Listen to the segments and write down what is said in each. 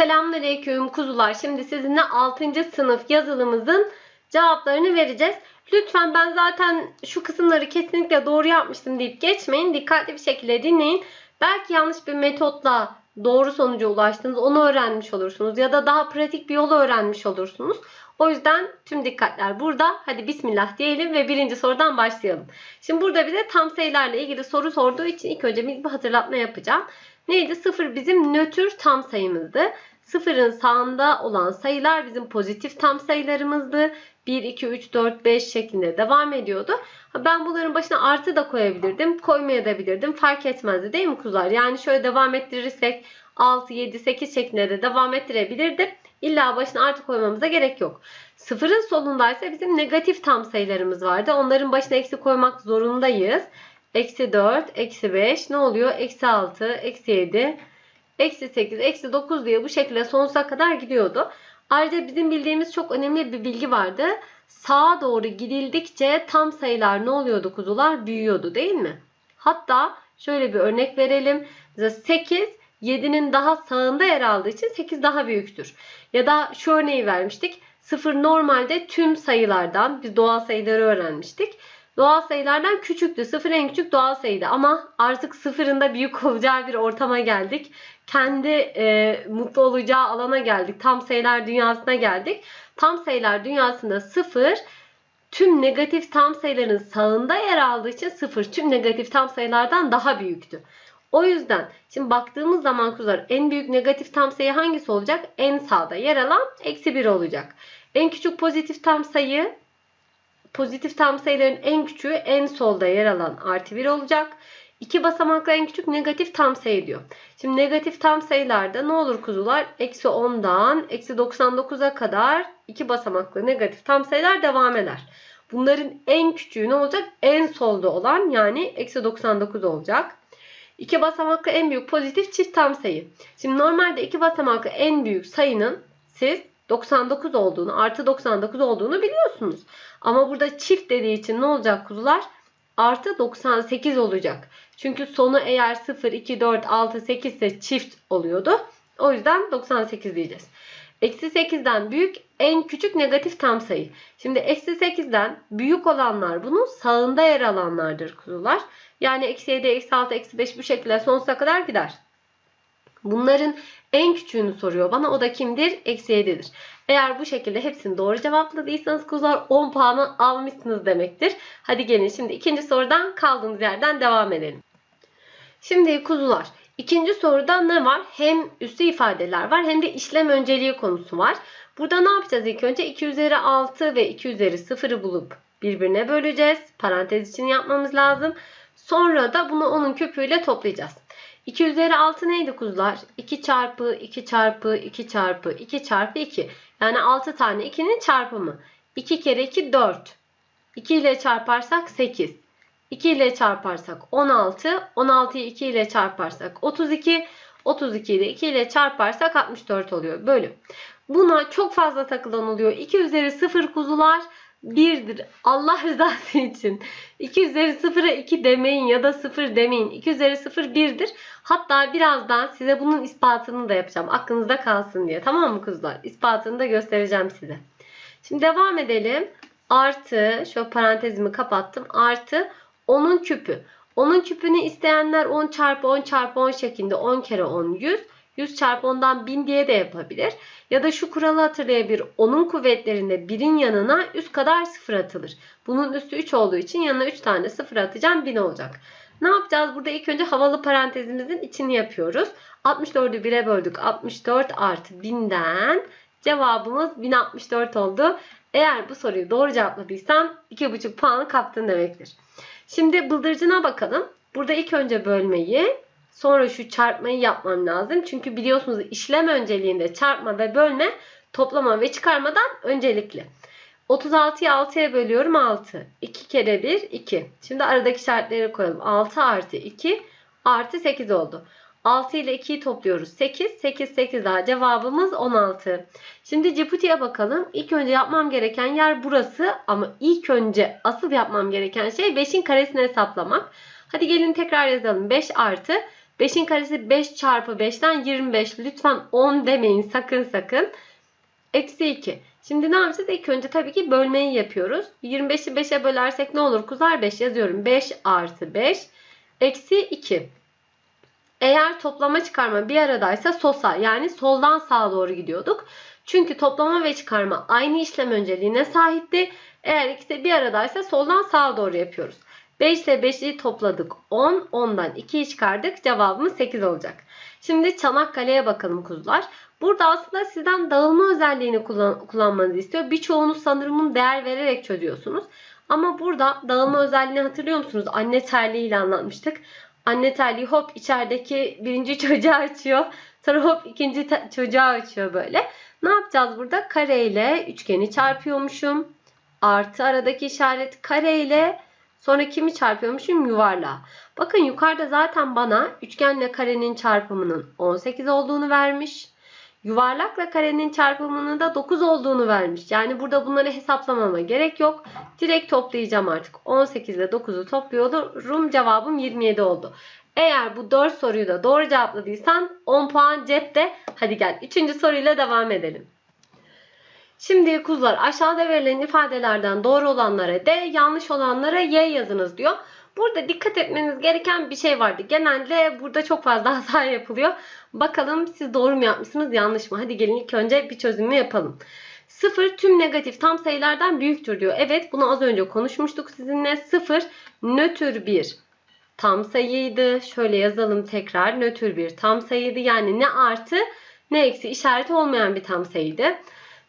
Selamünaleyküm kuzular. Şimdi sizinle 6. sınıf yazılımızın cevaplarını vereceğiz. Lütfen ben zaten şu kısımları kesinlikle doğru yapmıştım deyip geçmeyin. Dikkatli bir şekilde dinleyin. Belki yanlış bir metotla doğru sonuca ulaştınız. Onu öğrenmiş olursunuz. Ya da daha pratik bir yolu öğrenmiş olursunuz. O yüzden tüm dikkatler burada. Hadi bismillah diyelim ve birinci sorudan başlayalım. Şimdi burada bize tam sayılarla ilgili soru sorduğu için ilk önce bir hatırlatma yapacağım. Neydi? Sıfır bizim nötr tam sayımızdı. Sıfırın sağında olan sayılar bizim pozitif tam sayılarımızdı. 1, 2, 3, 4, 5 şeklinde devam ediyordu. Ben bunların başına artı da koyabilirdim. Koymayabilirdim. Fark etmezdi değil mi kuzular? Yani şöyle devam ettirirsek 6, 7, 8 şeklinde de devam ettirebilirdim. İlla başına artı koymamıza gerek yok. Sıfırın solundaysa bizim negatif tam sayılarımız vardı. Onların başına eksi koymak zorundayız. Eksi 4, eksi 5 ne oluyor? Eksi 6, eksi 7, eksi 8, eksi 9 diye bu şekilde sonsuza kadar gidiyordu. Ayrıca bizim bildiğimiz çok önemli bir bilgi vardı. Sağa doğru gidildikçe tam sayılar ne oluyordu kuzular? Büyüyordu değil mi? Hatta şöyle bir örnek verelim. Mesela 8 7'nin daha sağında yer aldığı için 8 daha büyüktür. Ya da şu örneği vermiştik. 0 normalde tüm sayılardan biz doğal sayıları öğrenmiştik. Doğal sayılardan küçüktü. 0 en küçük doğal sayıydı ama artık sıfırın da büyük olacağı bir ortama geldik. Kendi e, mutlu olacağı alana geldik. Tam sayılar dünyasına geldik. Tam sayılar dünyasında 0 tüm negatif tam sayıların sağında yer aldığı için 0 tüm negatif tam sayılardan daha büyüktü. O yüzden şimdi baktığımız zaman kuzular en büyük negatif tam sayı hangisi olacak? En sağda yer alan eksi 1 olacak. En küçük pozitif tam sayı pozitif tam sayıların en küçüğü en solda yer alan artı 1 olacak. İki basamaklı en küçük negatif tam sayı diyor. Şimdi negatif tam sayılarda ne olur kuzular? Eksi 10'dan eksi 99'a kadar iki basamaklı negatif tam sayılar devam eder. Bunların en küçüğü ne olacak? En solda olan yani eksi 99 olacak. İki basamaklı en büyük pozitif çift tam sayı. Şimdi normalde iki basamaklı en büyük sayının siz 99 olduğunu, artı 99 olduğunu biliyorsunuz. Ama burada çift dediği için ne olacak kuzular? Artı 98 olacak. Çünkü sonu eğer 0, 2, 4, 6, 8 ise çift oluyordu. O yüzden 98 diyeceğiz. Eksi 8'den büyük en küçük negatif tam sayı. Şimdi eksi 8'den büyük olanlar bunun sağında yer alanlardır kuzular. Yani eksi 7, eksi 6, eksi 5 bu şekilde sonsuza kadar gider. Bunların en küçüğünü soruyor bana. O da kimdir? Eksi 7'dir. Eğer bu şekilde hepsini doğru cevapladıysanız kuzular 10 puanı almışsınız demektir. Hadi gelin şimdi ikinci sorudan kaldığımız yerden devam edelim. Şimdi kuzular ikinci soruda ne var? Hem üstü ifadeler var hem de işlem önceliği konusu var. Burada ne yapacağız ilk önce? 2 üzeri 6 ve 2 üzeri 0'ı bulup birbirine böleceğiz. Parantez için yapmamız lazım. Sonra da bunu onun küpüyle toplayacağız. 2 üzeri 6 neydi kuzular? 2 çarpı 2 çarpı 2 çarpı 2 çarpı 2. Yani 6 tane 2'nin çarpımı. 2 kere 2 4. 2 ile çarparsak 8. 2 ile çarparsak 16. 16'yı 2 ile çarparsak 32. 32'yi de 2 ile çarparsak 64 oluyor. Bölüm. Buna çok fazla takılan oluyor. 2 üzeri 0 kuzular 1'dir. Allah rızası için. 2 üzeri 0'a 2 demeyin ya da 0 demeyin. 2 üzeri 0 1'dir. Hatta birazdan size bunun ispatını da yapacağım. Aklınızda kalsın diye. Tamam mı kızlar? İspatını da göstereceğim size. Şimdi devam edelim. Artı, şu parantezimi kapattım. Artı 10'un küpü. 10'un küpünü isteyenler 10 çarpı 10 çarpı 10 şeklinde 10 kere 10 100. 100 çarpı 10'dan 1000 diye de yapabilir. Ya da şu kuralı hatırlayabilir. 10'un kuvvetlerinde 1'in yanına üst kadar 0 atılır. Bunun üstü 3 olduğu için yanına 3 tane 0 atacağım 1000 olacak. Ne yapacağız? Burada ilk önce havalı parantezimizin içini yapıyoruz. 64'ü 1'e böldük. 64 artı 1000'den cevabımız 1064 oldu. Eğer bu soruyu doğru cevapladıysan 2,5 puanı kaptın demektir. Şimdi bıldırcına bakalım. Burada ilk önce bölmeyi sonra şu çarpmayı yapmam lazım. Çünkü biliyorsunuz işlem önceliğinde çarpma ve bölme toplama ve çıkarmadan öncelikli. 36'yı 6'ya bölüyorum 6. 2 kere 1 2. Şimdi aradaki işaretleri koyalım. 6 artı 2 artı 8 oldu. 6 ile 2'yi topluyoruz. 8. 8 8 daha cevabımız 16. Şimdi Ciputi'ye bakalım. İlk önce yapmam gereken yer burası. Ama ilk önce asıl yapmam gereken şey 5'in karesini hesaplamak. Hadi gelin tekrar yazalım. 5 artı 5'in karesi 5 çarpı 5'ten 25. Lütfen 10 demeyin sakın sakın. Eksi 2. Şimdi ne yapacağız? İlk önce tabii ki bölmeyi yapıyoruz. 25'i 5'e bölersek ne olur? Kuzar 5 yazıyorum. 5 artı 5 eksi 2. Eğer toplama çıkarma bir aradaysa sosa yani soldan sağa doğru gidiyorduk. Çünkü toplama ve çıkarma aynı işlem önceliğine sahipti. Eğer ikisi bir aradaysa soldan sağa doğru yapıyoruz. 5 ile 5'i topladık 10. 10'dan 2'yi çıkardık. Cevabımız 8 olacak. Şimdi Çanakkale'ye bakalım kuzular. Burada aslında sizden dağılma özelliğini kullan kullanmanızı istiyor. Birçoğunuz sanırım değer vererek çözüyorsunuz. Ama burada dağılma özelliğini hatırlıyor musunuz? Anne terliği ile anlatmıştık. Anne terliği hop içerideki birinci çocuğa açıyor. Sonra hop ikinci çocuğa açıyor böyle. Ne yapacağız burada? Kare ile üçgeni çarpıyormuşum. Artı aradaki işaret kare ile sonra kimi çarpıyormuşum? Yuvarlağı. Bakın yukarıda zaten bana üçgenle karenin çarpımının 18 olduğunu vermiş. Yuvarlakla karenin çarpımının da 9 olduğunu vermiş. Yani burada bunları hesaplamama gerek yok. Direkt toplayacağım artık. 18 ile 9'u topluyorum. Cevabım 27 oldu. Eğer bu 4 soruyu da doğru cevapladıysan 10 puan cepte. Hadi gel 3. soruyla devam edelim. Şimdi kuzular aşağıda verilen ifadelerden doğru olanlara D, yanlış olanlara Y yazınız diyor. Burada dikkat etmeniz gereken bir şey vardı. Genelde burada çok fazla hata yapılıyor. Bakalım siz doğru mu yapmışsınız yanlış mı? Hadi gelin ilk önce bir çözümü yapalım. 0 tüm negatif tam sayılardan büyüktür diyor. Evet bunu az önce konuşmuştuk sizinle. 0 nötr bir tam sayıydı. Şöyle yazalım tekrar. Nötr bir tam sayıydı. Yani ne artı ne eksi işareti olmayan bir tam sayıydı.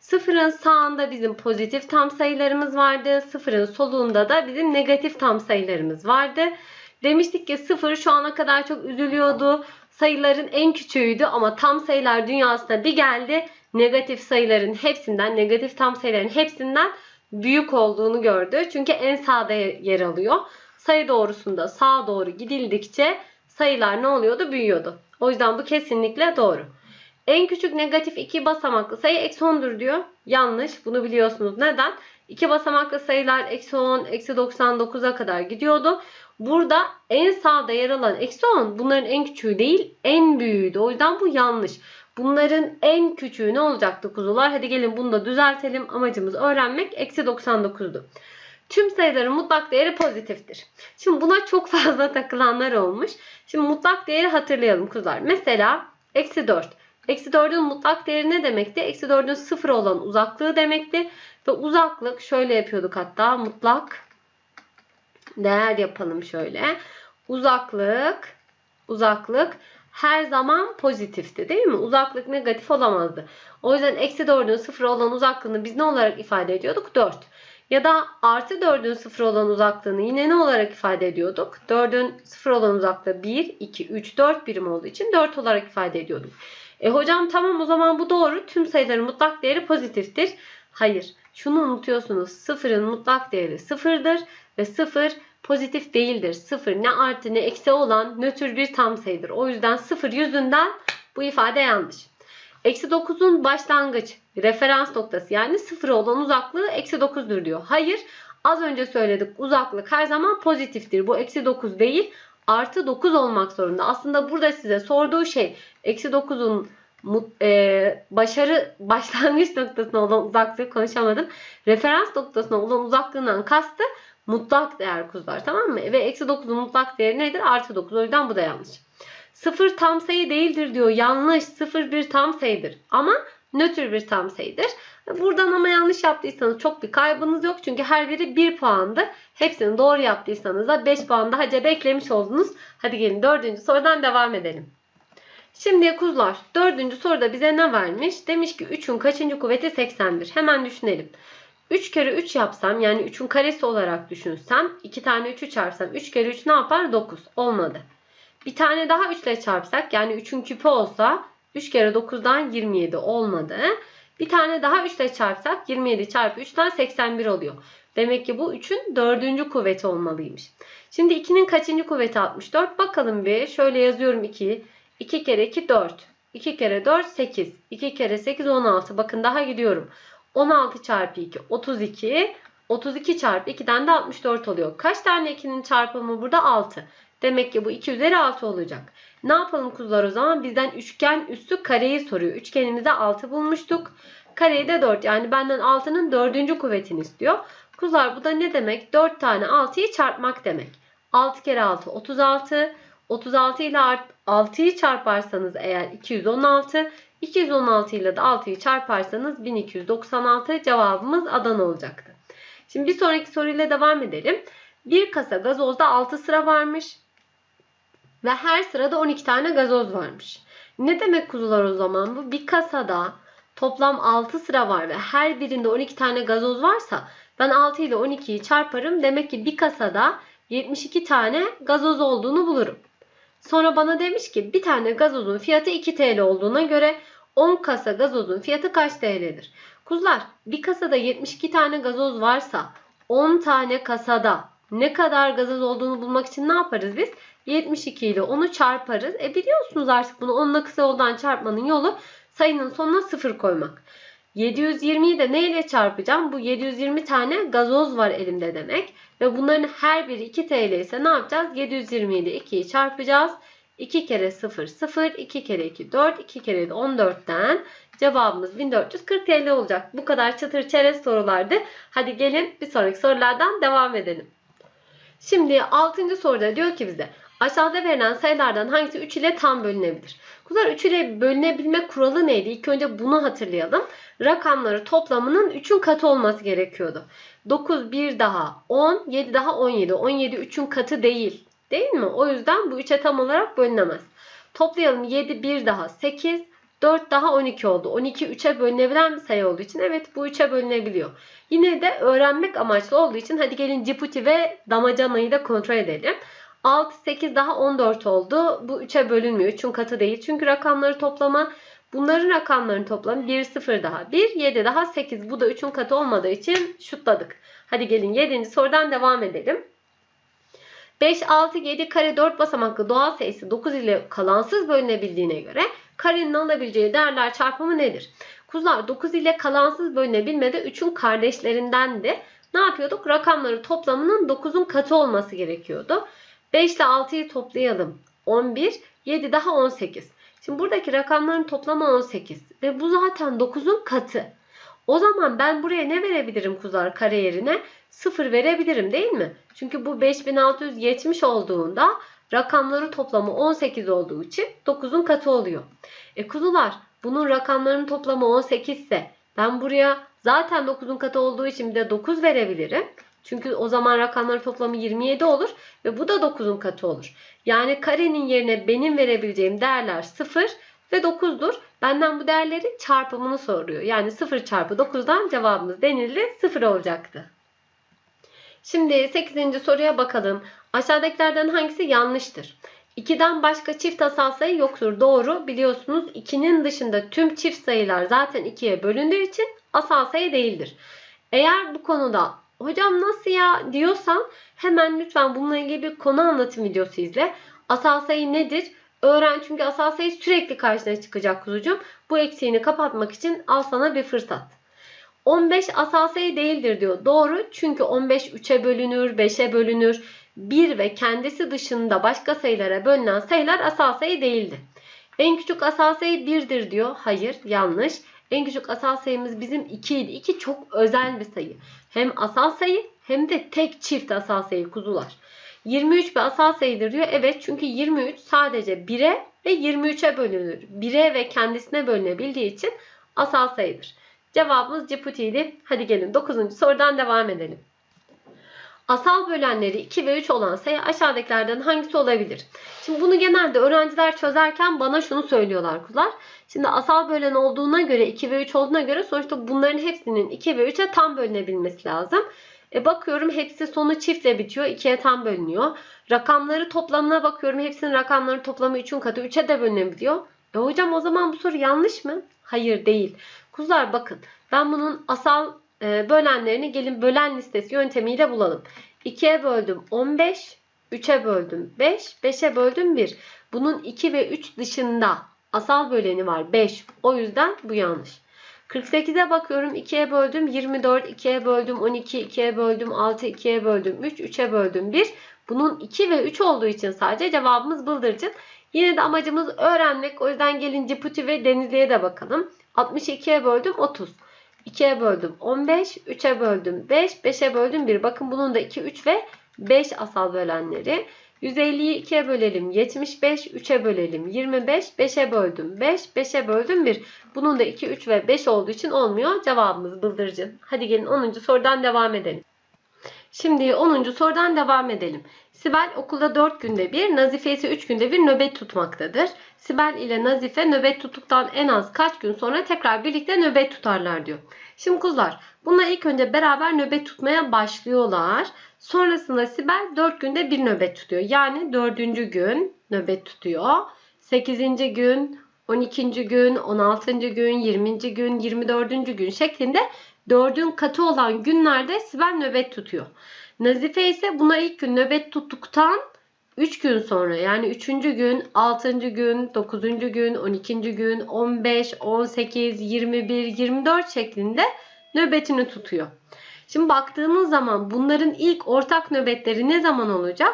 Sıfırın sağında bizim pozitif tam sayılarımız vardı. Sıfırın solunda da bizim negatif tam sayılarımız vardı. Demiştik ki sıfır şu ana kadar çok üzülüyordu. Sayıların en küçüğüydü ama tam sayılar dünyasına bir geldi. Negatif sayıların hepsinden, negatif tam sayıların hepsinden büyük olduğunu gördü. Çünkü en sağda yer alıyor. Sayı doğrusunda sağa doğru gidildikçe sayılar ne oluyordu? Büyüyordu. O yüzden bu kesinlikle doğru. En küçük negatif iki basamaklı sayı eksi 10'dur diyor. Yanlış. Bunu biliyorsunuz. Neden? İki basamaklı sayılar eksi 10, eksi 99'a kadar gidiyordu. Burada en sağda yer alan eksi 10 bunların en küçüğü değil en büyüğüydü. O yüzden bu yanlış. Bunların en küçüğü ne olacaktı kuzular? Hadi gelin bunu da düzeltelim. Amacımız öğrenmek. Eksi 99'du. Tüm sayıların mutlak değeri pozitiftir. Şimdi buna çok fazla takılanlar olmuş. Şimdi mutlak değeri hatırlayalım kuzular. Mesela eksi 4. Eksi 4'ün mutlak değeri ne demekti? Eksi 4'ün sıfır olan uzaklığı demekti. Ve uzaklık şöyle yapıyorduk hatta mutlak değer yapalım şöyle. Uzaklık uzaklık her zaman pozitifti değil mi? Uzaklık negatif olamazdı. O yüzden eksi 4'ün sıfır olan uzaklığını biz ne olarak ifade ediyorduk? 4. Ya da artı 4'ün sıfır olan uzaklığını yine ne olarak ifade ediyorduk? 4'ün sıfır olan uzaklığı 1, 2, 3, 4 birim olduğu için 4 olarak ifade ediyorduk. E hocam tamam o zaman bu doğru. Tüm sayıların mutlak değeri pozitiftir. Hayır. Şunu unutuyorsunuz. Sıfırın mutlak değeri sıfırdır ve sıfır pozitif değildir. Sıfır ne artı ne eksi olan nötr bir tam sayıdır. O yüzden sıfır yüzünden bu ifade yanlış. Eksi 9'un başlangıç referans noktası yani sıfır olan uzaklığı eksi 9'dur diyor. Hayır az önce söyledik uzaklık her zaman pozitiftir. Bu eksi 9 değil artı 9 olmak zorunda. Aslında burada size sorduğu şey eksi 9'un e, başarı başlangıç noktasına olan uzaklığı konuşamadım. Referans noktasına olan uzaklığından kastı mutlak değer kuzular tamam mı? Ve eksi 9'un mutlak değeri nedir? Artı 9. O yüzden bu da yanlış. 0 tam sayı değildir diyor. Yanlış. 0 bir tam sayıdır. Ama nötr bir tam sayıdır. Buradan ama yanlış yaptıysanız çok bir kaybınız yok. Çünkü her biri 1 puandı. Hepsini doğru yaptıysanız da 5 puan daha cebe eklemiş oldunuz. Hadi gelin dördüncü sorudan devam edelim. Şimdi kuzular dördüncü soruda bize ne vermiş? Demiş ki 3'ün kaçıncı kuvveti 81. Hemen düşünelim. 3 kere 3 yapsam yani 3'ün karesi olarak düşünsem 2 tane 3'ü çarpsam 3 kere 3 ne yapar? 9. Olmadı. Bir tane daha 3 ile çarpsak yani 3'ün küpü olsa 3 kere 9'dan 27 olmadı. Bir tane daha 3 ile çarpsak 27 çarpı 3'ten 81 oluyor. Demek ki bu 3'ün dördüncü kuvveti olmalıymış. Şimdi 2'nin kaçıncı kuvveti 64? Bakalım bir. Şöyle yazıyorum 2'yi. 2 kere 2 4. 2 kere 4 8. 2 kere 8 16. Bakın daha gidiyorum. 16 çarpı 2 32. 32 çarpı 2'den de 64 oluyor. Kaç tane 2'nin çarpımı burada? 6. Demek ki bu 2 üzeri 6 olacak. Ne yapalım kuzular o zaman? Bizden üçgen üstü kareyi soruyor. Üçgenimizde 6 bulmuştuk. Kareyi de 4 yani benden 6'nın 4. kuvvetini istiyor. Kuzular bu da ne demek? 4 tane 6'yı çarpmak demek. 6 kere 6 36. 36 ile 6'yı çarparsanız eğer 216. 216 ile de 6'yı çarparsanız 1296 cevabımız Adana olacaktı. Şimdi bir sonraki soruyla devam edelim. Bir kasa gazozda 6 sıra varmış. Ve her sırada 12 tane gazoz varmış. Ne demek kuzular o zaman bu? Bir kasada toplam 6 sıra var ve her birinde 12 tane gazoz varsa ben 6 ile 12'yi çarparım. Demek ki bir kasada 72 tane gazoz olduğunu bulurum. Sonra bana demiş ki bir tane gazozun fiyatı 2 TL olduğuna göre 10 kasa gazozun fiyatı kaç TL'dir? Kuzular bir kasada 72 tane gazoz varsa 10 tane kasada ne kadar gazoz olduğunu bulmak için ne yaparız biz? 72 ile onu çarparız. E biliyorsunuz artık bunu 10'la kısa yoldan çarpmanın yolu sayının sonuna 0 koymak. 720'yi de ne ile çarpacağım? Bu 720 tane gazoz var elimde demek. Ve bunların her biri 2 TL ise ne yapacağız? 720 ile 2'yi çarpacağız. 2 kere 0 0, 2 kere 2 4, 2 kere de 14'ten cevabımız 1440 TL olacak. Bu kadar çıtır çerez sorulardı. Hadi gelin bir sonraki sorulardan devam edelim. Şimdi 6. soruda diyor ki bize aşağıda verilen sayılardan hangisi 3 ile tam bölünebilir? Kuzular 3 ile bölünebilme kuralı neydi? İlk önce bunu hatırlayalım. Rakamları toplamının 3'ün katı olması gerekiyordu. 9 bir daha 10, 7 daha 17. 17 3'ün katı değil. Değil mi? O yüzden bu 3'e tam olarak bölünemez. Toplayalım 7 bir daha 8, 4 daha 12 oldu. 12 3'e bölünebilen bir sayı olduğu için evet bu 3'e bölünebiliyor. Yine de öğrenmek amaçlı olduğu için hadi gelin Ciputi ve Damacana'yı da kontrol edelim. 6, 8 daha 14 oldu. Bu 3'e bölünmüyor. 3'ün katı değil. Çünkü rakamları toplama bunların rakamlarının toplamı 1, 0 daha 1, 7 daha 8. Bu da 3'ün katı olmadığı için şutladık. Hadi gelin 7. sorudan devam edelim. 5, 6, 7 kare 4 basamaklı doğal sayısı 9 ile kalansız bölünebildiğine göre karenin alabileceği değerler çarpımı nedir? Kuzular 9 ile kalansız bölünebilmede 3'ün kardeşlerindendi. Ne yapıyorduk? Rakamları toplamının 9'un katı olması gerekiyordu. 5 ile 6'yı toplayalım. 11, 7 daha 18. Şimdi buradaki rakamların toplamı 18 ve bu zaten 9'un katı. O zaman ben buraya ne verebilirim kuzular kare yerine? 0 verebilirim değil mi? Çünkü bu 5670 olduğunda rakamları toplamı 18 olduğu için 9'un katı oluyor. E kuzular bunun rakamlarının toplamı 18 ise ben buraya zaten 9'un katı olduğu için de 9 verebilirim. Çünkü o zaman rakamları toplamı 27 olur ve bu da 9'un katı olur. Yani karenin yerine benim verebileceğim değerler 0 ve 9'dur. Benden bu değerlerin çarpımını soruyor. Yani 0 çarpı 9'dan cevabımız denildi 0 olacaktı. Şimdi 8. soruya bakalım. Aşağıdakilerden hangisi yanlıştır? 2'den başka çift asal sayı yoktur. Doğru. Biliyorsunuz 2'nin dışında tüm çift sayılar zaten 2'ye bölündüğü için asal sayı değildir. Eğer bu konuda hocam nasıl ya diyorsan hemen lütfen bununla ilgili bir konu anlatım videosu izle. Asal sayı nedir? Öğren çünkü asal sayı sürekli karşına çıkacak kuzucuğum. Bu eksiğini kapatmak için al sana bir fırsat. 15 asal sayı değildir diyor. Doğru çünkü 15 3'e bölünür, 5'e bölünür. 1 ve kendisi dışında başka sayılara bölünen sayılar asal sayı değildi. En küçük asal sayı 1'dir diyor. Hayır yanlış. En küçük asal sayımız bizim 2 idi. 2 çok özel bir sayı. Hem asal sayı hem de tek çift asal sayı kuzular. 23 bir asal sayıdır diyor. Evet çünkü 23 sadece 1'e ve 23'e bölünür. 1'e ve kendisine bölünebildiği için asal sayıdır. Cevabımız Ciputi'ydi. Hadi gelin 9. sorudan devam edelim. Asal bölenleri 2 ve 3 olan sayı aşağıdakilerden hangisi olabilir? Şimdi bunu genelde öğrenciler çözerken bana şunu söylüyorlar kuzular. Şimdi asal bölen olduğuna göre 2 ve 3 olduğuna göre sonuçta bunların hepsinin 2 ve 3'e tam bölünebilmesi lazım. E bakıyorum hepsi sonu çiftle bitiyor. 2'ye tam bölünüyor. Rakamları toplamına bakıyorum. Hepsinin rakamları toplamı 3'ün katı 3'e de bölünebiliyor. E hocam o zaman bu soru yanlış mı? Hayır değil. Kuzular bakın ben bunun asal e, bölenlerini gelin bölen listesi yöntemiyle bulalım. 2'ye böldüm 15, 3'e böldüm 5, 5'e böldüm 1. Bunun 2 ve 3 dışında asal böleni var 5. O yüzden bu yanlış. 48'e bakıyorum 2'ye böldüm 24, 2'ye böldüm 12, 2'ye böldüm 6, 2'ye böldüm 3, 3'e böldüm 1. Bunun 2 ve 3 olduğu için sadece cevabımız bıldırcın. Yine de amacımız öğrenmek. O yüzden gelin Ciputi ve Denizli'ye de bakalım. 62'ye böldüm 30. 2'ye böldüm 15. 3'e böldüm 5. 5'e böldüm 1. Bakın bunun da 2, 3 ve 5 asal bölenleri. 150'yi 2'ye bölelim 75. 3'e bölelim 25. 5'e böldüm 5. 5'e böldüm 1. Bunun da 2, 3 ve 5 olduğu için olmuyor. Cevabımız bıldırcın. Hadi gelin 10. sorudan devam edelim. Şimdi 10. sorudan devam edelim. Sibel okulda 4 günde bir, Nazife ise 3 günde bir nöbet tutmaktadır. Sibel ile Nazife nöbet tuttuktan en az kaç gün sonra tekrar birlikte nöbet tutarlar diyor. Şimdi kuzlar bunlar ilk önce beraber nöbet tutmaya başlıyorlar. Sonrasında Sibel 4 günde bir nöbet tutuyor. Yani 4. gün nöbet tutuyor. 8. gün, 12. gün, 16. gün, 20. gün, 24. gün şeklinde 4'ün katı olan günlerde Sibel nöbet tutuyor. Nazife ise buna ilk gün nöbet tuttuktan 3 gün sonra yani 3. gün, 6. gün, 9. gün, 12. gün, 15, 18, 21, 24 şeklinde nöbetini tutuyor. Şimdi baktığınız zaman bunların ilk ortak nöbetleri ne zaman olacak?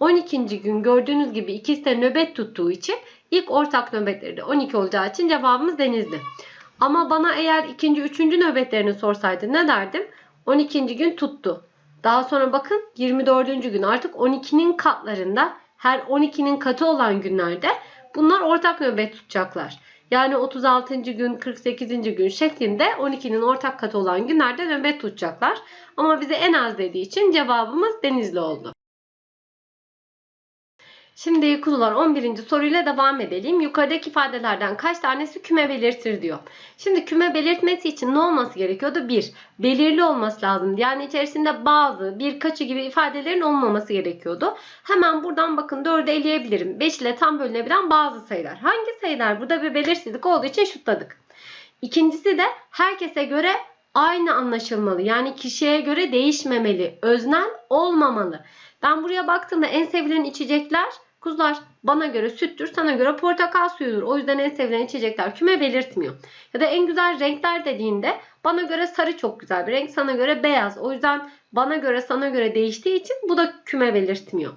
12. gün gördüğünüz gibi ikisi de nöbet tuttuğu için ilk ortak nöbetleri de 12 olacağı için cevabımız denizli. Ama bana eğer ikinci, üçüncü nöbetlerini sorsaydı ne derdim? 12. gün tuttu. Daha sonra bakın 24. gün artık 12'nin katlarında her 12'nin katı olan günlerde bunlar ortak nöbet tutacaklar. Yani 36. gün, 48. gün şeklinde 12'nin ortak katı olan günlerde nöbet tutacaklar. Ama bize en az dediği için cevabımız Denizli oldu. Şimdi kuzular 11. soruyla devam edelim. Yukarıdaki ifadelerden kaç tanesi küme belirtir diyor. Şimdi küme belirtmesi için ne olması gerekiyordu? 1. Belirli olması lazım. Yani içerisinde bazı, birkaçı gibi ifadelerin olmaması gerekiyordu. Hemen buradan bakın 4'ü eleyebilirim. 5 ile tam bölünebilen bazı sayılar. Hangi sayılar? Burada bir belirsizlik olduğu için şutladık. İkincisi de herkese göre aynı anlaşılmalı. Yani kişiye göre değişmemeli. Öznel olmamalı. Ben buraya baktığımda en sevilen içecekler Kuzular bana göre süttür, sana göre portakal suyudur. O yüzden en sevilen içecekler küme belirtmiyor. Ya da en güzel renkler dediğinde bana göre sarı çok güzel bir renk, sana göre beyaz. O yüzden bana göre sana göre değiştiği için bu da küme belirtmiyor.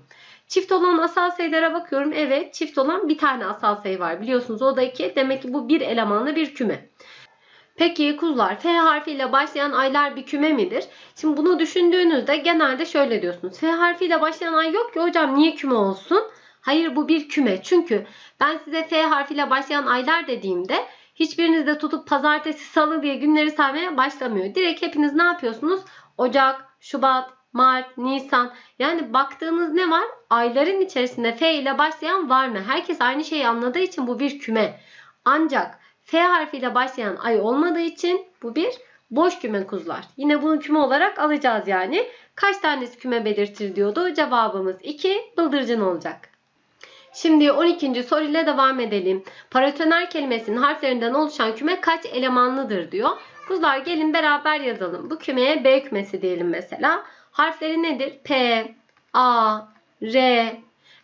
Çift olan asal sayılara bakıyorum. Evet çift olan bir tane asal sayı var. Biliyorsunuz o da 2. Demek ki bu bir elemanlı bir küme. Peki kuzular F harfiyle başlayan aylar bir küme midir? Şimdi bunu düşündüğünüzde genelde şöyle diyorsunuz. F harfiyle başlayan ay yok ki hocam niye küme olsun? Hayır bu bir küme. Çünkü ben size F harfiyle başlayan aylar dediğimde hiçbiriniz de tutup pazartesi, salı diye günleri saymaya başlamıyor. Direkt hepiniz ne yapıyorsunuz? Ocak, Şubat, Mart, Nisan. Yani baktığınız ne var? Ayların içerisinde F ile başlayan var mı? Herkes aynı şeyi anladığı için bu bir küme. Ancak F harfiyle başlayan ay olmadığı için bu bir boş küme kuzular. Yine bunu küme olarak alacağız yani. Kaç tanesi küme belirtir diyordu. Cevabımız 2 bıldırcın olacak. Şimdi 12. soruyla devam edelim. Paratoner kelimesinin harflerinden oluşan küme kaç elemanlıdır diyor. Kuzular gelin beraber yazalım. Bu kümeye B kümesi diyelim mesela. Harfleri nedir? P, A, R.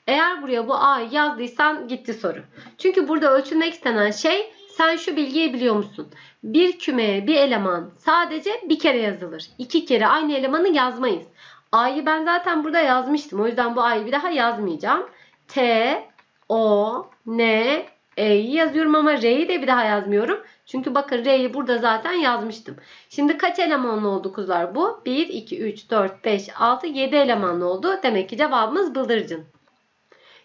Eğer buraya bu A yazdıysan gitti soru. Çünkü burada ölçülmek istenen şey sen şu bilgiyi biliyor musun? Bir kümeye bir eleman sadece bir kere yazılır. İki kere aynı elemanı yazmayız. A'yı ben zaten burada yazmıştım. O yüzden bu A'yı bir daha yazmayacağım. T, O, N, E'yi yazıyorum ama R'yi de bir daha yazmıyorum. Çünkü bakın R'yi burada zaten yazmıştım. Şimdi kaç elemanlı oldu kuzlar bu? 1, 2, 3, 4, 5, 6, 7 elemanlı oldu. Demek ki cevabımız bıldırcın.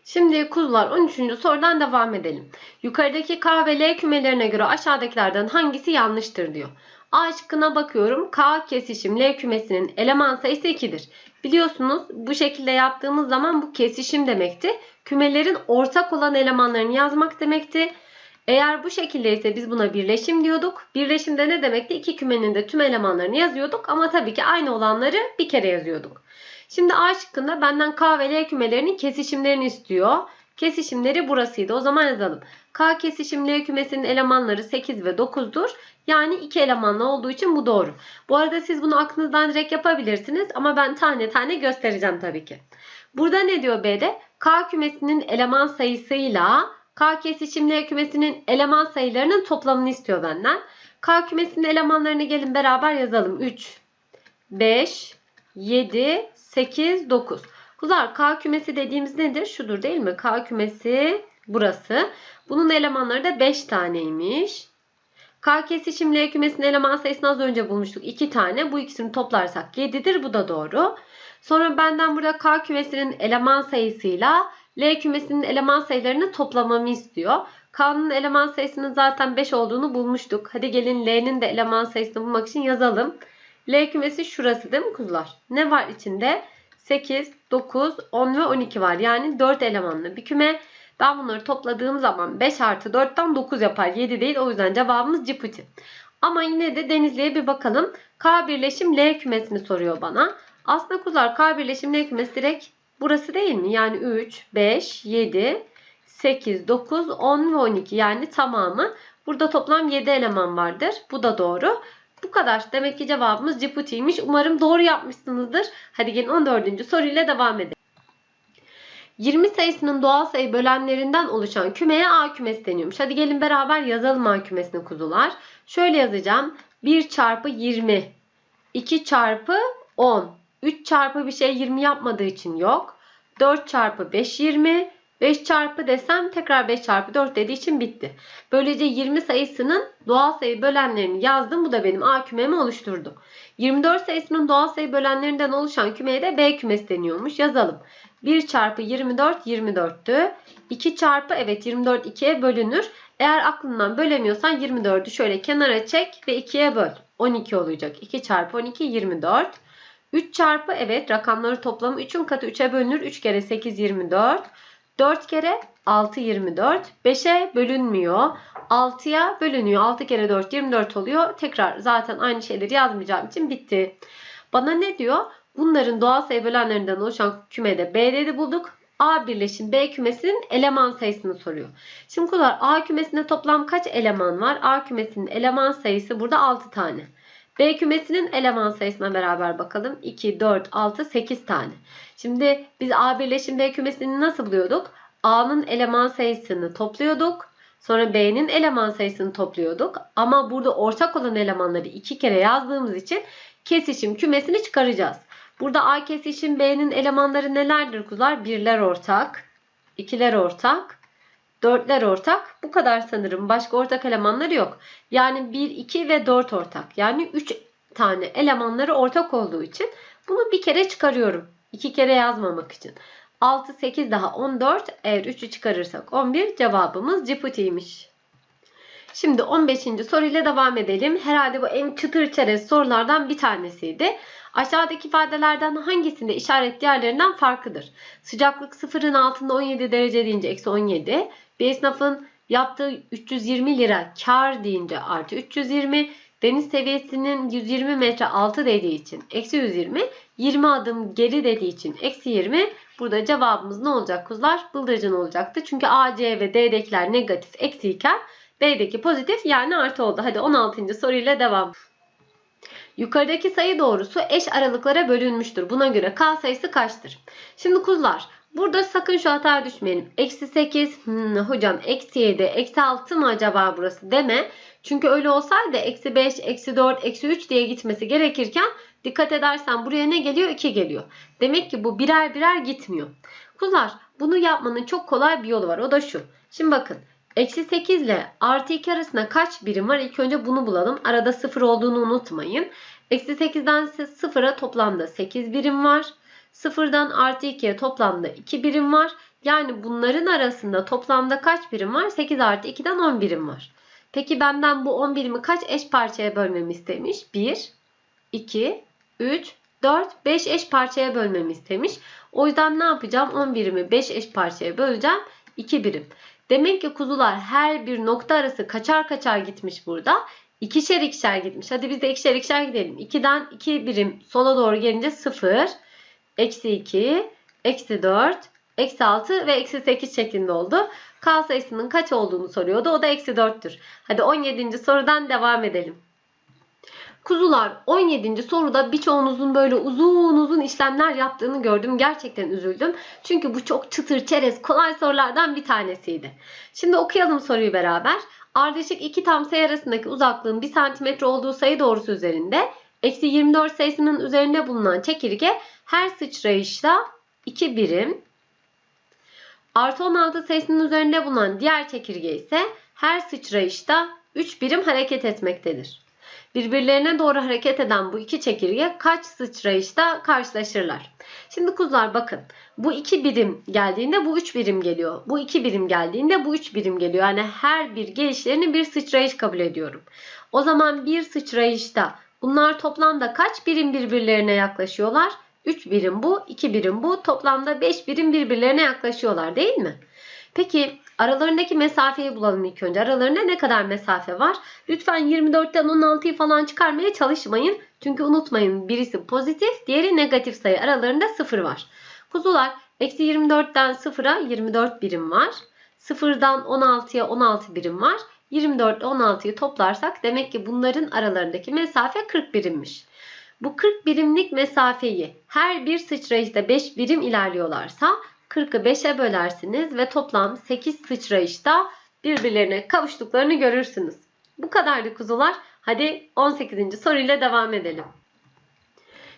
Şimdi kuzular 13. sorudan devam edelim. Yukarıdaki K ve L kümelerine göre aşağıdakilerden hangisi yanlıştır diyor. A şıkkına bakıyorum. K kesişim L kümesinin eleman sayısı 2'dir. Biliyorsunuz bu şekilde yaptığımız zaman bu kesişim demekti. Kümelerin ortak olan elemanlarını yazmak demekti. Eğer bu şekilde ise biz buna birleşim diyorduk. Birleşimde ne demekti? İki kümenin de tüm elemanlarını yazıyorduk ama tabii ki aynı olanları bir kere yazıyorduk. Şimdi A şıkkında benden K ve L kümelerinin kesişimlerini istiyor. Kesişimleri burasıydı. O zaman yazalım. K kesişim L kümesinin elemanları 8 ve 9'dur. Yani iki elemanlı olduğu için bu doğru. Bu arada siz bunu aklınızdan direkt yapabilirsiniz ama ben tane tane göstereceğim tabii ki. Burada ne diyor B'de? K kümesinin eleman sayısıyla K kesişim L kümesinin eleman sayılarının toplamını istiyor benden. K kümesinin elemanlarını gelin beraber yazalım. 3, 5, 7, 8, 9. Kuzular K kümesi dediğimiz nedir? Şudur değil mi? K kümesi burası. Bunun elemanları da 5 taneymiş. K kesişim L kümesinin eleman sayısını az önce bulmuştuk. 2 tane. Bu ikisini toplarsak 7'dir. Bu da doğru. Sonra benden burada K kümesinin eleman sayısıyla L kümesinin eleman sayılarını toplamamı istiyor. K'nın eleman sayısının zaten 5 olduğunu bulmuştuk. Hadi gelin L'nin de eleman sayısını bulmak için yazalım. L kümesi şurası değil mi kuzular? Ne var içinde? 8, 9, 10 ve 12 var. Yani 4 elemanlı bir küme. Ben bunları topladığım zaman 5 artı 4'ten 9 yapar. 7 değil. O yüzden cevabımız Ciputi. Ama yine de Denizli'ye bir bakalım. K birleşim L kümesini soruyor bana. Aslında kuzular K birleşim L kümesi direkt burası değil mi? Yani 3, 5, 7, 8, 9, 10 ve 12 yani tamamı. Burada toplam 7 eleman vardır. Bu da doğru. Bu kadar. Demek ki cevabımız Ciputi'ymiş. Umarım doğru yapmışsınızdır. Hadi gelin 14. soruyla devam edelim. 20 sayısının doğal sayı bölenlerinden oluşan kümeye A kümesi deniyormuş. Hadi gelin beraber yazalım A kümesini kuzular. Şöyle yazacağım. 1 çarpı 20. 2 çarpı 10. 3 çarpı bir şey 20 yapmadığı için yok. 4 çarpı 5 20. 5 çarpı desem tekrar 5 çarpı 4 dediği için bitti. Böylece 20 sayısının doğal sayı bölenlerini yazdım. Bu da benim A kümemi oluşturdu. 24 sayısının doğal sayı bölenlerinden oluşan kümeye de B kümesi deniyormuş. Yazalım. 1 çarpı 24 24'tü. 2 çarpı evet 24 2'ye bölünür. Eğer aklından bölemiyorsan 24'ü şöyle kenara çek ve 2'ye böl. 12 olacak. 2 çarpı 12 24. 3 çarpı evet rakamları toplamı 3'ün katı 3'e bölünür. 3 kere 8 24. 4 kere 6 24. 5'e bölünmüyor. 6'ya bölünüyor. 6 kere 4 24 oluyor. Tekrar zaten aynı şeyleri yazmayacağım için bitti. Bana ne diyor? Bunların doğal sayı bölenlerinden oluşan kümede B dedi bulduk. A birleşim B kümesinin eleman sayısını soruyor. Şimdi kuzular A kümesinde toplam kaç eleman var? A kümesinin eleman sayısı burada 6 tane. B kümesinin eleman sayısına beraber bakalım. 2, 4, 6, 8 tane. Şimdi biz A birleşim B kümesini nasıl buluyorduk? A'nın eleman sayısını topluyorduk. Sonra B'nin eleman sayısını topluyorduk. Ama burada ortak olan elemanları iki kere yazdığımız için kesişim kümesini çıkaracağız. Burada A kesişim B'nin elemanları nelerdir kuzular? Birler ortak, ikiler ortak, dörtler ortak. Bu kadar sanırım. Başka ortak elemanları yok. Yani 1, 2 ve 4 ortak. Yani 3 tane elemanları ortak olduğu için bunu bir kere çıkarıyorum. İki kere yazmamak için. 6, 8 daha 14. Eğer 3'ü çıkarırsak 11. Cevabımız Ciputi'ymiş. Şimdi 15. soruyla devam edelim. Herhalde bu en çıtır çerez sorulardan bir tanesiydi. Aşağıdaki ifadelerden hangisinde işaret diğerlerinden farklıdır? Sıcaklık sıfırın altında 17 derece deyince eksi 17. Bir esnafın yaptığı 320 lira kar deyince artı 320. Deniz seviyesinin 120 metre altı dediği için eksi 120. 20 adım geri dediği için eksi 20. Burada cevabımız ne olacak kuzular? Bıldırcın olacaktı. Çünkü A, C ve D'dekiler negatif eksiyken B'deki pozitif yani artı oldu. Hadi 16. soruyla devam. Yukarıdaki sayı doğrusu eş aralıklara bölünmüştür. Buna göre K sayısı kaçtır? Şimdi kuzular burada sakın şu hataya düşmeyelim. Eksi 8 hmm, hocam eksi 7 eksi 6 mı acaba burası deme. Çünkü öyle olsaydı eksi 5 eksi 4 eksi 3 diye gitmesi gerekirken dikkat edersen buraya ne geliyor? 2 geliyor. Demek ki bu birer birer gitmiyor. Kuzular bunu yapmanın çok kolay bir yolu var. O da şu. Şimdi bakın. Eksi 8 ile artı 2 arasında kaç birim var? İlk önce bunu bulalım. Arada 0 olduğunu unutmayın. Eksi 8'den 0'a toplamda 8 birim var. 0'dan artı 2'ye toplamda 2 birim var. Yani bunların arasında toplamda kaç birim var? 8 artı 2'den 10 birim var. Peki benden bu 10 birimi kaç eş parçaya bölmemi istemiş? 1, 2, 3, 4, 5 eş parçaya bölmemi istemiş. O yüzden ne yapacağım? 10 birimi 5 eş parçaya böleceğim. 2 birim. Demek ki kuzular her bir nokta arası kaçar kaçar gitmiş burada. İkişer ikişer gitmiş. Hadi biz de ikişer ikişer gidelim. 2'den 2 birim sola doğru gelince 0, eksi 2, eksi 4, eksi 6 ve eksi 8 şeklinde oldu. K sayısının kaç olduğunu soruyordu. O da eksi 4'tür. Hadi 17. sorudan devam edelim. Kuzular 17. soruda birçoğunuzun böyle uzun uzun işlemler yaptığını gördüm. Gerçekten üzüldüm. Çünkü bu çok çıtır çerez kolay sorulardan bir tanesiydi. Şimdi okuyalım soruyu beraber. Ardışık iki tam sayı arasındaki uzaklığın 1 cm olduğu sayı doğrusu üzerinde eksi 24 sayısının üzerinde bulunan çekirge her sıçrayışta 2 birim. Artı 16 sayısının üzerinde bulunan diğer çekirge ise her sıçrayışta 3 birim hareket etmektedir. Birbirlerine doğru hareket eden bu iki çekirge kaç sıçrayışta karşılaşırlar? Şimdi kuzular bakın. Bu 2 birim geldiğinde bu 3 birim geliyor. Bu 2 birim geldiğinde bu 3 birim geliyor. Yani her bir gelişlerini bir sıçrayış kabul ediyorum. O zaman bir sıçrayışta bunlar toplamda kaç birim birbirlerine yaklaşıyorlar? 3 birim bu, 2 birim bu. Toplamda 5 birim birbirlerine yaklaşıyorlar değil mi? Peki aralarındaki mesafeyi bulalım ilk önce. Aralarında ne kadar mesafe var? Lütfen 24'ten 16'yı falan çıkarmaya çalışmayın. Çünkü unutmayın birisi pozitif, diğeri negatif sayı. Aralarında 0 var. Kuzular eksi 24'ten 0'a 24 birim var. 0'dan 16'ya 16 birim var. 24 ile 16'yı toplarsak demek ki bunların aralarındaki mesafe 40 birimmiş. Bu 40 birimlik mesafeyi her bir sıçrayışta 5 birim ilerliyorlarsa 40'ı 5'e bölersiniz ve toplam 8 sıçrayışta birbirlerine kavuştuklarını görürsünüz. Bu kadardı kuzular. Hadi 18. soruyla devam edelim.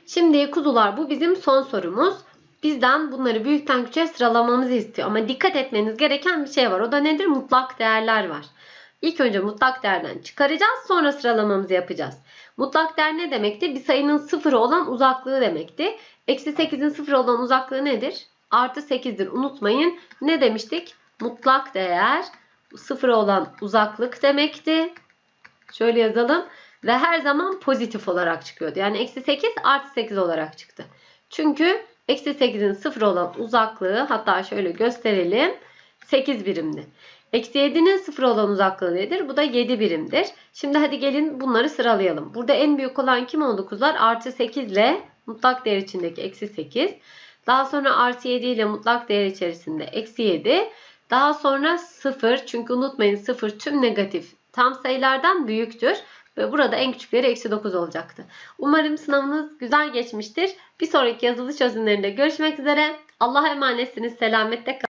Şimdi kuzular bu bizim son sorumuz. Bizden bunları büyükten küçüğe sıralamamızı istiyor. Ama dikkat etmeniz gereken bir şey var. O da nedir? Mutlak değerler var. İlk önce mutlak değerden çıkaracağız. Sonra sıralamamızı yapacağız. Mutlak değer ne demekti? Bir sayının sıfırı olan uzaklığı demekti. Eksi 8'in sıfırı olan uzaklığı nedir? Artı 8'dir. Unutmayın. Ne demiştik? Mutlak değer sıfırı olan uzaklık demekti. Şöyle yazalım. Ve her zaman pozitif olarak çıkıyordu. Yani eksi 8 artı 8 olarak çıktı. Çünkü eksi 8'in sıfır olan uzaklığı hatta şöyle gösterelim. 8 birimdi. Eksi 7'nin sıfır olan uzaklığı nedir? Bu da 7 birimdir. Şimdi hadi gelin bunları sıralayalım. Burada en büyük olan kim oldu kuzlar? Artı 8 ile mutlak değer içindeki eksi 8. Daha sonra artı 7 ile mutlak değer içerisinde eksi 7. Daha sonra 0 çünkü unutmayın 0 tüm negatif tam sayılardan büyüktür. Ve burada en küçükleri eksi 9 olacaktı. Umarım sınavınız güzel geçmiştir. Bir sonraki yazılı çözümlerinde görüşmek üzere. Allah'a emanetsiniz. Selametle kalın.